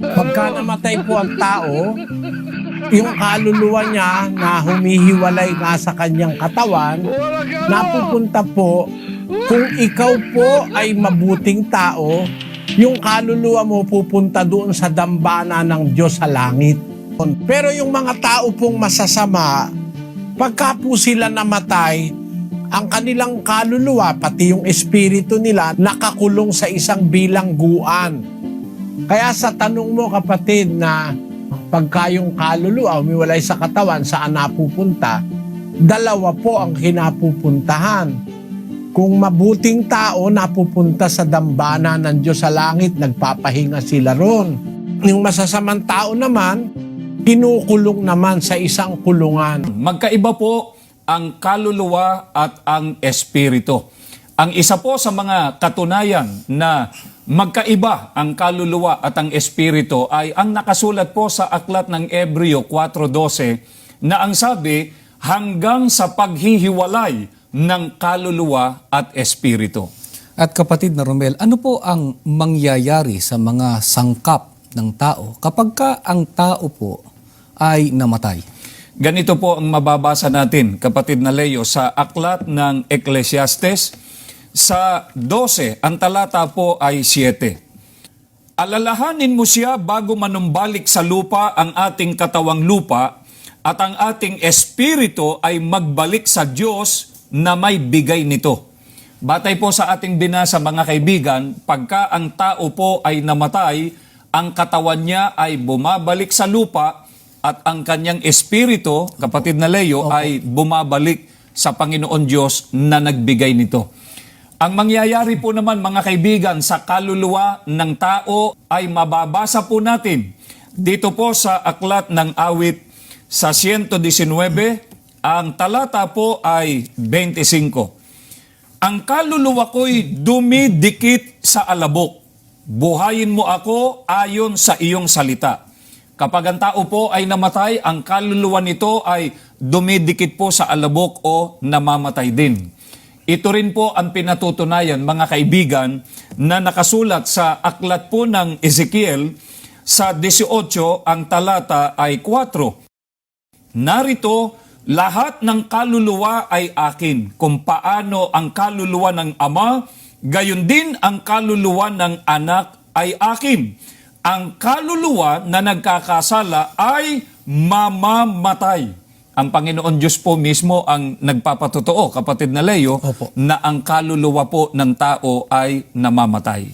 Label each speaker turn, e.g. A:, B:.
A: Pagka namatay po ang tao, yung kaluluwa niya na humihiwalay nga sa kanyang katawan, napupunta po, kung ikaw po ay mabuting tao, yung kaluluwa mo pupunta doon sa dambana ng Diyos sa langit. Pero yung mga tao pong masasama, pagka po sila namatay, ang kanilang kaluluwa, pati yung espiritu nila, nakakulong sa isang bilangguan. Kaya sa tanong mo kapatid na pagka yung kaluluwa umiwalay sa katawan, saan napupunta? Dalawa po ang kinapupuntahan. Kung mabuting tao napupunta sa dambana ng Diyos sa langit, nagpapahinga sila ron. Yung masasamang tao naman, kinukulong naman sa isang kulungan.
B: Magkaiba po ang kaluluwa at ang espiritu. Ang isa po sa mga katunayan na magkaiba ang kaluluwa at ang espiritu ay ang nakasulat po sa aklat ng Ebreo 4.12 na ang sabi hanggang sa paghihiwalay ng kaluluwa at espiritu.
C: At kapatid na Romel, ano po ang mangyayari sa mga sangkap ng tao kapag ka ang tao po ay namatay?
B: Ganito po ang mababasa natin, kapatid na Leo, sa aklat ng Ecclesiastes, sa 12, ang talata po ay 7. Alalahanin mo siya bago manumbalik sa lupa ang ating katawang lupa at ang ating espiritu ay magbalik sa Diyos na may bigay nito. Batay po sa ating binasa mga kaibigan, pagka ang tao po ay namatay, ang katawan niya ay bumabalik sa lupa at ang kanyang espiritu, kapatid na Leo, ay bumabalik sa Panginoon Diyos na nagbigay nito. Ang mangyayari po naman mga kaibigan sa kaluluwa ng tao ay mababasa po natin dito po sa aklat ng awit sa 119, ang talata po ay 25. Ang kaluluwa ko'y dumidikit sa alabok. Buhayin mo ako ayon sa iyong salita. Kapag ang tao po ay namatay, ang kaluluwa nito ay dumidikit po sa alabok o namamatay din. Ito rin po ang pinatutunayan, mga kaibigan, na nakasulat sa aklat po ng Ezekiel sa 18, ang talata ay 4. Narito, lahat ng kaluluwa ay akin. Kung paano ang kaluluwa ng ama, gayon din ang kaluluwa ng anak ay akin. Ang kaluluwa na nagkakasala ay mamamatay. Ang Panginoon Diyos po mismo ang nagpapatotoo, kapatid na Leo,
C: Opo.
B: na ang kaluluwa po ng tao ay namamatay.